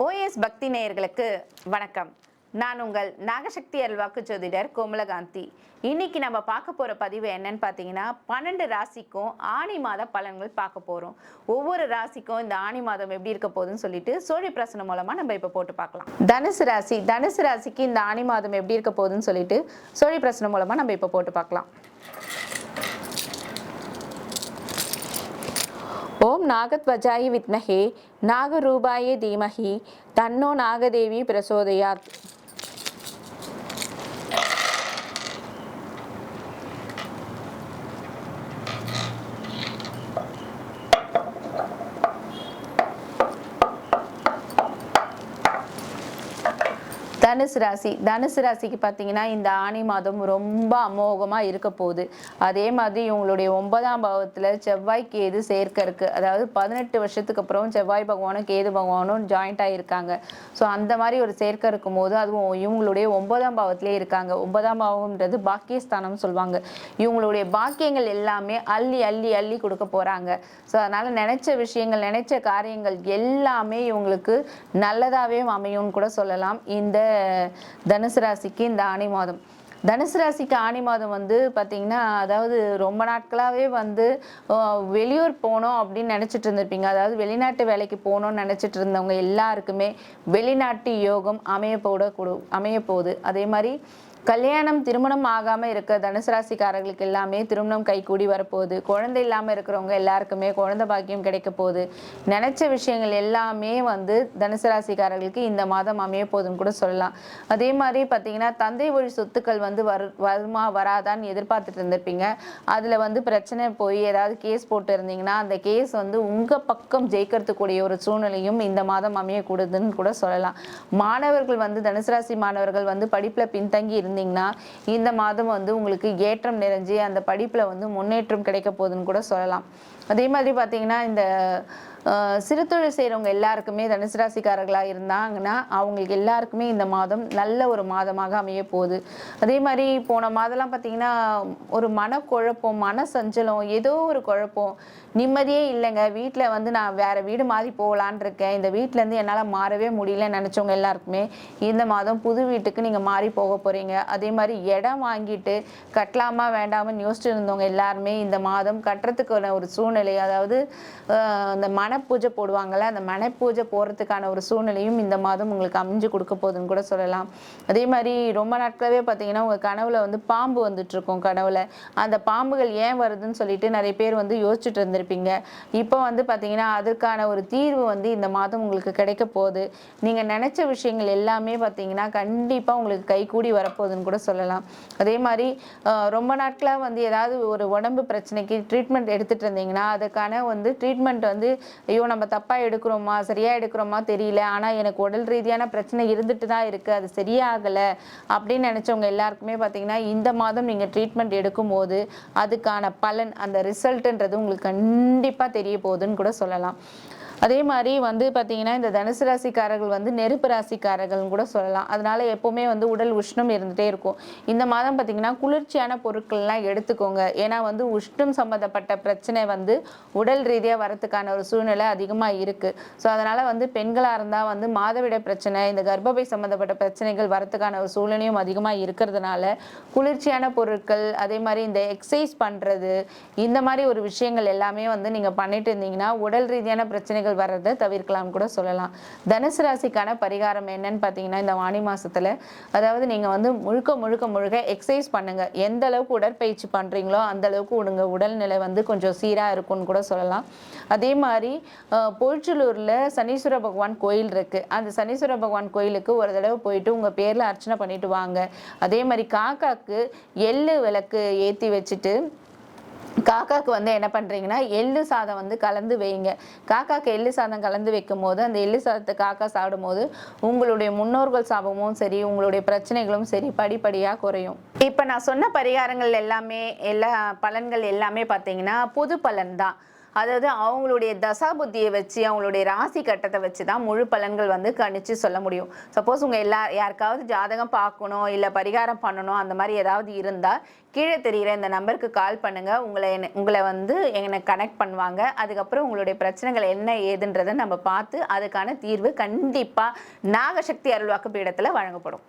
OS பக்தி நேயர்களுக்கு வணக்கம். நான் உங்கள் நாகசக்தி அல்வாக்கு ஜோதிடர் கோமலகாந்தி. இன்னைக்கு நம்ம பார்க்க போகிற பதிவு என்னன்னு பார்த்தீங்கன்னா பன்னெண்டு ராசிக்கும் ஆணி மாத பலன்கள் பார்க்க போகிறோம் ஒவ்வொரு ராசிக்கும் இந்த ஆணி மாதம் எப்படி இருக்க போகுதுன்னு சொல்லிட்டு சோழி பிரசனம் மூலமாக நம்ம இப்போ போட்டு பார்க்கலாம். தனுசு ராசி தனுசு ராசிக்கு இந்த ஆணி மாதம் எப்படி இருக்க போகுதுன்னு சொல்லிட்டு சோழி பிரசனம் மூலமாக நம்ம இப்போ போட்டு பார்க்கலாம். ஓம் நாகத்வஜாய வித்மகே நாகரூபாய தீமகி தன்னோ நாகதேவி பிரசோதயாத். தனுசு ராசி. தனுசு ராசிக்கு பார்த்தீங்கன்னா இந்த ஆணி மாதம் ரொம்ப அமோகமாக இருக்க போகுது. அதே மாதிரி இவங்களுடைய ஒன்பதாம் பாவத்தில் செவ்வாய் கேது சேர்க்க இருக்கு. அதாவது பதினெட்டு வருஷத்துக்கு அப்புறம் செவ்வாய் பகவானும் கேது பகவானும் ஜாயிண்ட் ஆகியிருக்காங்க ஸோ அந்த மாதிரி ஒரு சேர்க்க இருக்கும் போது அதுவும் இவங்களுடைய ஒன்பதாம் பாவத்திலே இருக்காங்க. ஒன்பதாம் பாவம்ன்றது பாக்கியஸ்தானம் சொல்லுவாங்க. இவங்களுடைய பாக்கியங்கள் எல்லாமே அள்ளி அள்ளி அள்ளி கொடுக்க போகிறாங்க ஸோ அதனால் நினைச்ச விஷயங்கள் நினைச்ச காரியங்கள் எல்லாமே இவங்களுக்கு நல்லதாகவே அமையும்னு கூட சொல்லலாம். இந்த தனுசு ராசிக்கு இந்த ஆணி மாதம். தனுசு ராசிக்கு ஆணி மாதம் வந்து பார்த்திங்கன்னா அதாவது ரொம்ப நாட்களாகவே வந்து வெளியூர் போகணும் அப்படின்னு நினச்சிட்டு இருந்திருப்பீங்க. அதாவது வெளிநாட்டு வேலைக்கு போகணும்னு நினச்சிட்டு இருந்தவங்க எல்லாருக்குமே வெளிநாட்டு யோகம் அமைய போட கொடு அமைய போகுது அதே மாதிரி கல்யாணம் திருமணம் ஆகாம இருக்க தனுசு ராசிக்காரர்களுக்கு எல்லாமே திருமணம் கைகூடி வரப்போகுது. குழந்தை இல்லாம இருக்கிறவங்க எல்லாருக்குமே குழந்தை பாக்கியம் கிடைக்க போகுது. நினைச்ச விஷயங்கள் எல்லாமே வந்து தனுசு ராசிக்காரர்களுக்கு இந்த மாதம் அமைய போதுன்னு கூட சொல்லலாம். அதே மாதிரி பார்த்தீங்கன்னா தந்தை வழி சொத்துக்கள் வந்து வரு வருமா வராதான்னு எதிர்பார்த்துட்டு இருந்திருப்பீங்க. அதுல வந்து பிரச்சனை போய் ஏதாவது கேஸ் போட்டு இருந்தீங்கன்னா அந்த கேஸ் வந்து உங்க பக்கம் ஜெயிக்கிறதுக்கூடிய ஒரு சூழ்நிலையும் இந்த மாதம் அமையக்கூடாதுன்னு கூட சொல்லலாம். மாணவர்கள் வந்து தனுசு ராசி மாணவர்கள் வந்து படிப்புல பின்தங்கி இருந்தீங்கன்னா இந்த மாதம் வந்து உங்களுக்கு ஏற்றம் நிறைஞ்சு அந்த படிப்பில் வந்து முன்னேற்றம் கிடைக்க போகுதுன்னு கூட சொல்லலாம். அதே மாதிரி பார்த்தீங்கன்னா இந்த அஹ், சிறு தொழில் செய்கிறவங்க எல்லாருக்குமே தனுசு ராசிக்காரர்களாக இருந்தாங்கன்னா அவங்களுக்கு எல்லாருக்குமே இந்த மாதம் நல்ல ஒரு மாதமாக அமைய போகுது. அதே மாதிரி போன மாதம்லாம் பார்த்தீங்கன்னா ஒரு மனக்குழப்பம் மன சஞ்சலம் ஏதோ ஒரு குழப்பம். நிம்மதியே இல்லைங்க. வீட்டில் வந்து நான் வேறு வீடு மாறி போகலான் இருக்கேன். இந்த வீட்டிலேருந்து என்னால் மாறவே முடியலன்னு நினச்சவங்க எல்லாருக்குமே இந்த மாதம் புது வீட்டுக்கு நீங்கள் மாறி போக போகிறீங்க அதே மாதிரி இடம் வாங்கிட்டு கட்டலாமா வேண்டாமல் யோசிச்சுட்டு இருந்தவங்க எல்லாருமே இந்த மாதம் கட்டுறதுக்கான ஒரு சூழ்நிலை அதாவது இந்த மன மனப்பூஜை போடுவாங்கல்ல அந்த மனப்பூஜை போகிறதுக்கான ஒரு சூழ்நிலையும் இந்த மாதம் உங்களுக்கு அமைஞ்சு கொடுக்க போகுதுன்னு கூட சொல்லலாம். அதே மாதிரி ரொம்ப நாட்களாகவே பார்த்தீங்கன்னா உங்கள் கனவுல வந்து பாம்பு வந்துட்டுருக்கும் கனவில். கனவுல அந்த பாம்புகள் ஏன் வருதுன்னு சொல்லிட்டு நிறைய பேர் வந்து யோசிச்சுட்டு இருந்திருப்பீங்க. இப்போ வந்து பார்த்தீங்கன்னா அதற்கான ஒரு தீர்வு வந்து இந்த மாதம் உங்களுக்கு கிடைக்க போகுது. நீங்கள் நினச்ச விஷயங்கள் எல்லாமே பார்த்தீங்கன்னா கண்டிப்பாக உங்களுக்கு கைகூடி வரப்போகுதுன்னு கூட சொல்லலாம். அதே மாதிரி ரொம்ப நாட்களாக வந்து ஏதாவது ஒரு உடம்பு பிரச்சனைக்கு ட்ரீட்மெண்ட் எடுத்துகிட்டு இருந்தீங்கன்னா அதுக்கான வந்து ட்ரீட்மெண்ட் வந்து ஐயோ நம்ம தப்பாக எடுக்கிறோமா? சரியாக எடுக்கிறோமா? தெரியல. ஆனால் எனக்கு உடல் ரீதியான பிரச்சனை இருந்துட்டு தான் இருக்குது அது சரியாகலை அப்படின்னு நினச்சவங்க எல்லாருக்குமே பார்த்தீங்கன்னா இந்த மாதம் நீங்கள் ட்ரீட்மெண்ட் எடுக்கும்போது அதுக்கான பலன் அந்த ரிசல்ட்டுன்றது உங்களுக்கு கண்டிப்பாக தெரிய போகுதுன்னு கூட சொல்லலாம். அதே மாதிரி வந்து பார்த்தீங்கன்னா இந்த தனுசு ராசிக்காரர்கள் வந்து நெருப்பு ராசிக்காரர்கள்னு கூட சொல்லலாம். அதனால எப்போவுமே வந்து உடல் உஷ்ணம் இருந்துகிட்டே இருக்கும். இந்த மாதம் பார்த்தீங்கன்னா குளிர்ச்சியான பொருட்கள்லாம் எடுத்துக்கோங்க. ஏன்னா வந்து உஷ்ணம் சம்மந்தப்பட்ட பிரச்சனை வந்து உடல் ரீதியாக வரத்துக்கான ஒரு சூழ்நிலை அதிகமாக இருக்குது ஸோ அதனால் வந்து பெண்களாக இருந்தால் வந்து மாதவிட பிரச்சனை இந்த கர்ப்பப்பை சம்மந்தப்பட்ட பிரச்சனைகள் வரத்துக்கான ஒரு சூழ்நிலையும் அதிகமாக இருக்கிறதுனால குளிர்ச்சியான பொருட்கள் அதே மாதிரி இந்த எக்ஸசைஸ் பண்ணுறது இந்த மாதிரி ஒரு விஷயங்கள் எல்லாமே வந்து நீங்கள் பண்ணிட்டு இருந்தீங்கன்னா உடல் ரீதியான பிரச்சனைகள் வர்றதை தவிர்க்கலாம்னு கூட சொல்லலாம். தனுசு ராசிக்கான பரிகாரம் என்னன்னு பார்த்தீங்கன்னா இந்த வாணி மாசத்துல அதாவது நீங்கள் வந்து முழுக்க முழுக்க முழுக்க எக்ஸசைஸ் பண்ணுங்க. எந்த அளவுக்கு உடற்பயிற்சி பண்ணுறீங்களோ அந்த அளவுக்கு உடுங்க. உடல்நிலை வந்து கொஞ்சம் சீராக இருக்கும்னு கூட சொல்லலாம். அதே மாதிரி அஹ், சனீஸ்வர பகவான் கோயில் இருக்கு. அந்த சனீஸ்வர பகவான் கோயிலுக்கு ஒரு தடவை போயிட்டு உங்க பேர்ல அர்ச்சனை பண்ணிட்டு வாங்க. அதே மாதிரி காக்காக்கு எள்ளு விளக்கு ஏற்றி வச்சுட்டு காக்காக்கு வந்து என்ன பண்ணுறீங்கன்னா எள்ளு சாதம் வந்து கலந்து வைங்க. காக்காக்கு எள்ளு சாதம் கலந்து வைக்கும் போது அந்த எள்ளு சாதத்தை காக்கா சாப்பிடும்போது உங்களுடைய முன்னோர்கள் சாபமும் சரி உங்களுடைய பிரச்சனைகளும் சரி படிப்படியாக குறையும். இப்போ நான் சொன்ன பரிகாரங்கள் எல்லாமே எல்லா பலன்கள் எல்லாமே பார்த்தீங்கன்னா புது பலன் தான். அதாவது அவங்களுடைய தசா புத்தியை வச்சு அவங்களுடைய ராசி கட்டத்தை வச்சு தான் முழு பலன்கள் வந்து கணிச்சு சொல்ல முடியும். சப்போஸ் உங்கள் எல்லா யாருக்காவது ஜாதகம் பார்க்கணும் இல்லை பரிகாரம் பண்ணணும் அந்த மாதிரி ஏதாவது இருந்தால் கீழே தெரிகிற இந்த நம்பருக்கு கால் பண்ணுங்க. உங்களை என்ன- உங்களை வந்து என்னை கனெக்ட் பண்ணுவாங்க. அதுக்கப்புறம் உங்களுடைய பிரச்சனைகள் என்ன ஏதுன்றதை நம்ம பார்த்து அதுக்கான தீர்வு கண்டிப்பாக நாகசக்தி அருள்வாக்கு பீடத்தில் வழங்கப்படும்.